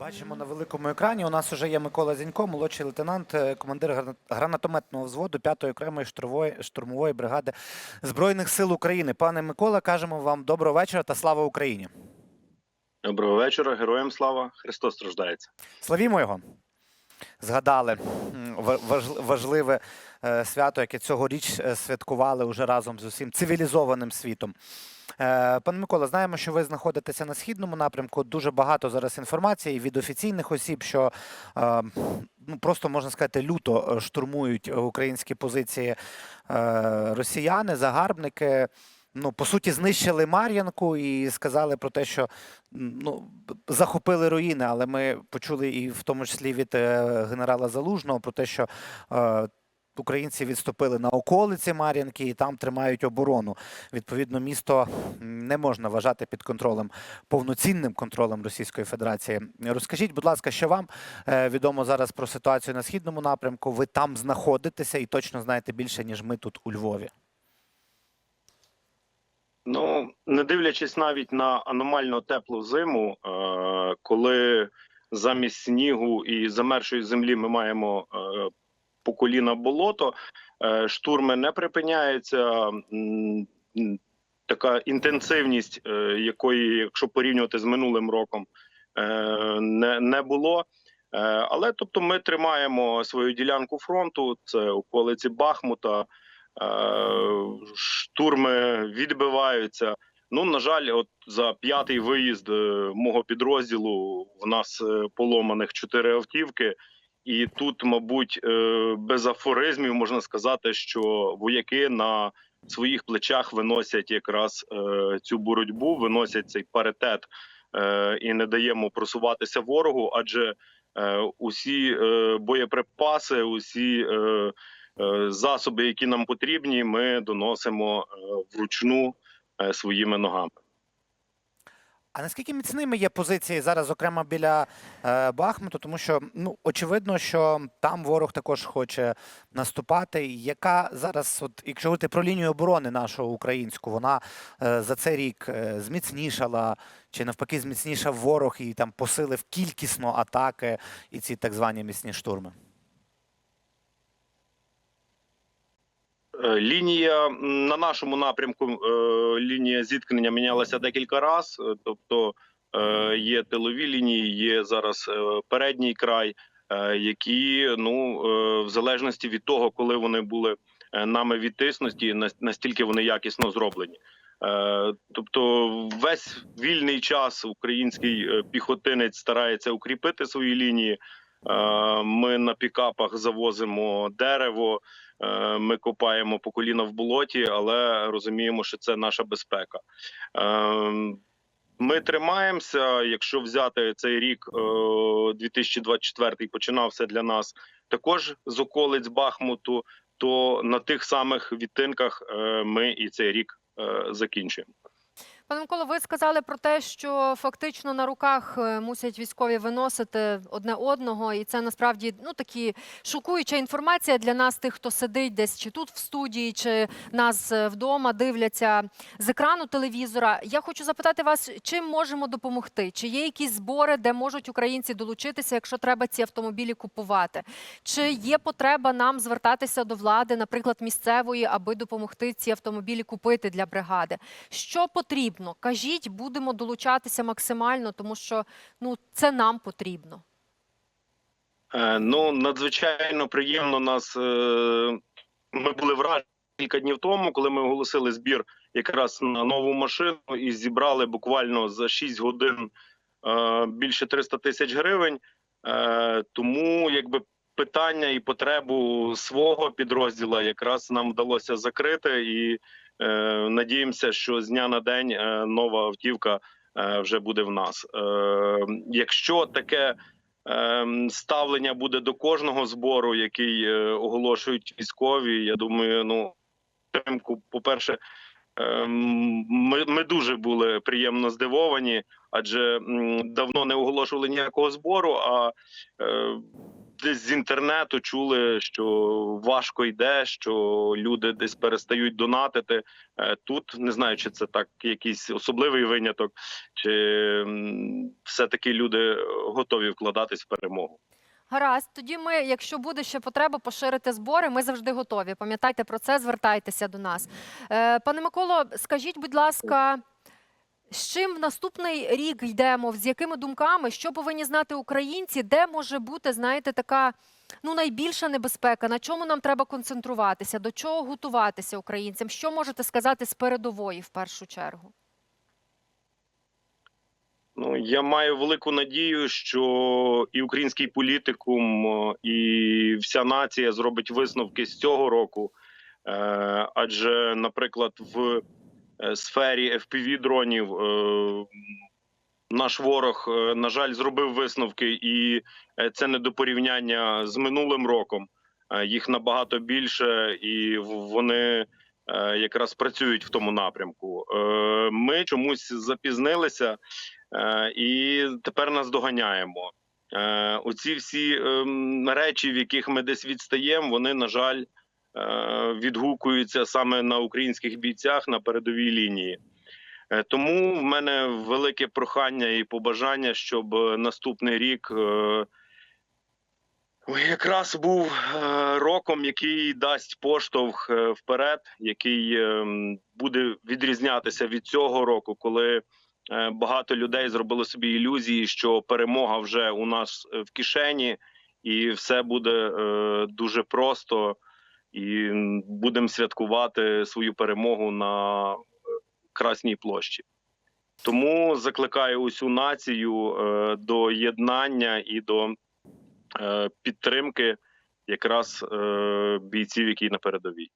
Бачимо на великому екрані. У нас вже є Микола Зінько, молодший лейтенант, е, командир грана- гранатометного взводу 5-ї окремої штурмової, бригади Збройних сил України. Пане Микола, кажемо вам доброго вечора та слава Україні. Доброго вечора, героям слава! Христос страждається. Славімо його. Згадали важливе е, свято, яке цьогоріч е, святкували уже разом з усім цивілізованим світом. Е, Пане Микола, знаємо, що ви знаходитеся на східному напрямку. Дуже багато зараз інформації від офіційних осіб, що е, ну, просто можна сказати, люто штурмують українські позиції е, росіяни, загарбники. Ну, по суті, знищили Мар'янку і сказали про те, що ну, захопили руїни, але ми почули і в тому числі від генерала Залужного про те, що українці відступили на околиці Мар'янки і там тримають оборону. Відповідно, місто не можна вважати під контролем повноцінним контролем Російської Федерації. Розкажіть, будь ласка, що вам е, відомо зараз про ситуацію на східному напрямку? Ви там знаходитеся і точно знаєте більше, ніж ми тут у Львові. Ну, не дивлячись навіть на аномально теплу зиму, е, коли замість снігу і замершої землі ми маємо е, по коліна болото, е, штурми не припиняються. Така інтенсивність, е, якої, якщо порівнювати з минулим роком, е, не, було. Але тобто ми тримаємо свою ділянку фронту, це околиці Бахмута. Штурми відбиваються. Ну, на жаль, от за п'ятий виїзд мого підрозділу в нас поломаних чотири автівки. І тут, мабуть, е, без афоризмів можна сказати, що вояки на своїх плечах виносять якраз е, цю боротьбу, виносять цей паритет е, і не даємо просуватися ворогу, адже усі боєприпаси, усі засоби, які нам потрібні, ми доносимо вручну своїми ногами. А наскільки міцними є позиції зараз, зокрема біля е, Бахмуту, тому що ну очевидно, що там ворог також хоче наступати. Яка зараз, от якщо говорити про лінію оборони нашого українську, вона е, за цей рік е, зміцнішала чи навпаки зміцнішав ворог і там посилив кількісно атаки і ці так звані міцні штурми? Лінія на нашому напрямку е, лінія зіткнення мінялася декілька разів. Е, Тобто е, є тилові лінії, є зараз е, передній край, е, які ну е, в залежності від того, коли вони були е, нами відтиснуті, настільки вони якісно зроблені. Е, Тобто, весь вільний час український е, піхотинець старається укріпити свої лінії. Е, Ми на пікапах завозимо дерево. Е, Ми копаємо по коліна в болоті, але розуміємо, що це наша безпека. Е, Ми тримаємося. Якщо взяти цей рік, е, 2024 починався для нас також з околиць Бахмуту, то на тих самих відтинках ми і цей рік закінчуємо. Пане Миколо, ви сказали про те, що фактично на руках е, мусять військові виносити одне одного, і це насправді ну такі шокуюча інформація для нас, тих, хто сидить десь чи тут в студії, чи нас е, вдома дивляться з екрану телевізора. Я хочу запитати вас, чим можемо допомогти? Чи є якісь збори, де можуть українці долучитися, якщо треба ці автомобілі купувати? Чи є потреба нам звертатися до влади, наприклад, місцевої, аби допомогти ці автомобілі купити для бригади? Що потрібно? Кажіть, будемо долучатися максимально, тому що ну це нам потрібно. Е, Ну надзвичайно приємно нас. е, Ми були вражені кілька днів тому, коли ми оголосили збір якраз на нову машину і зібрали буквально за 6 годин е, більше 300 тисяч гривень. Тому якби питання і потребу свого підрозділу якраз нам вдалося закрити, і е, надіємося, що з дня на день е, нова автівка е, вже буде в нас. Е, Якщо таке ем, ставлення буде до кожного збору, який е, оголошують військові. Я думаю, ну підтримку, по-перше, ем, ми, ми дуже були приємно здивовані, адже давно не оголошували ніякого збору. А е, десь з інтернету чули, що важко йде, що люди десь перестають донатити. Е, Тут не знаю, чи це так якийсь особливий виняток, чи все-таки люди готові вкладатись в перемогу. Гаразд, тоді ми, якщо буде ще потреба поширити збори, ми завжди готові. Пам'ятайте про це, звертайтеся до нас. Е, пане Миколо, скажіть, будь ласка, з чим в наступний рік йдемо? З якими думками? Що повинні знати українці? Де може бути, знаєте, така ну найбільша небезпека? На чому нам треба концентруватися? До чого готуватися українцям? Що можете сказати з передової в першу чергу? Ну я маю велику надію, що і український політикум, і вся нація зробить висновки з цього року. Е, Адже, наприклад, в сфері fpv дронів е, наш ворог, е, на жаль, зробив висновки, і е, це не до порівняння з минулим роком. Е, Їх набагато більше, і вони е, якраз працюють в тому напрямку. Е, Ми чомусь запізнилися. Е, і тепер нас доганяємо. Е, Оці всі ем, речі, в яких ми десь відстаємо, вони, на жаль, е, відгукуються саме на українських бійцях на передовій лінії. Е, Тому в мене велике прохання і побажання, щоб е, наступний рік е, якраз був е, роком, який дасть поштовх е, вперед, який буде відрізнятися від цього року, коли Е, Багато людей зробили собі ілюзії, що перемога вже у нас е, в кишені, і все буде е, дуже просто, і будемо святкувати свою перемогу на е, Красній площі. Тому закликаю усю націю е, до єднання і до е, підтримки якраз бійців, які на передовій.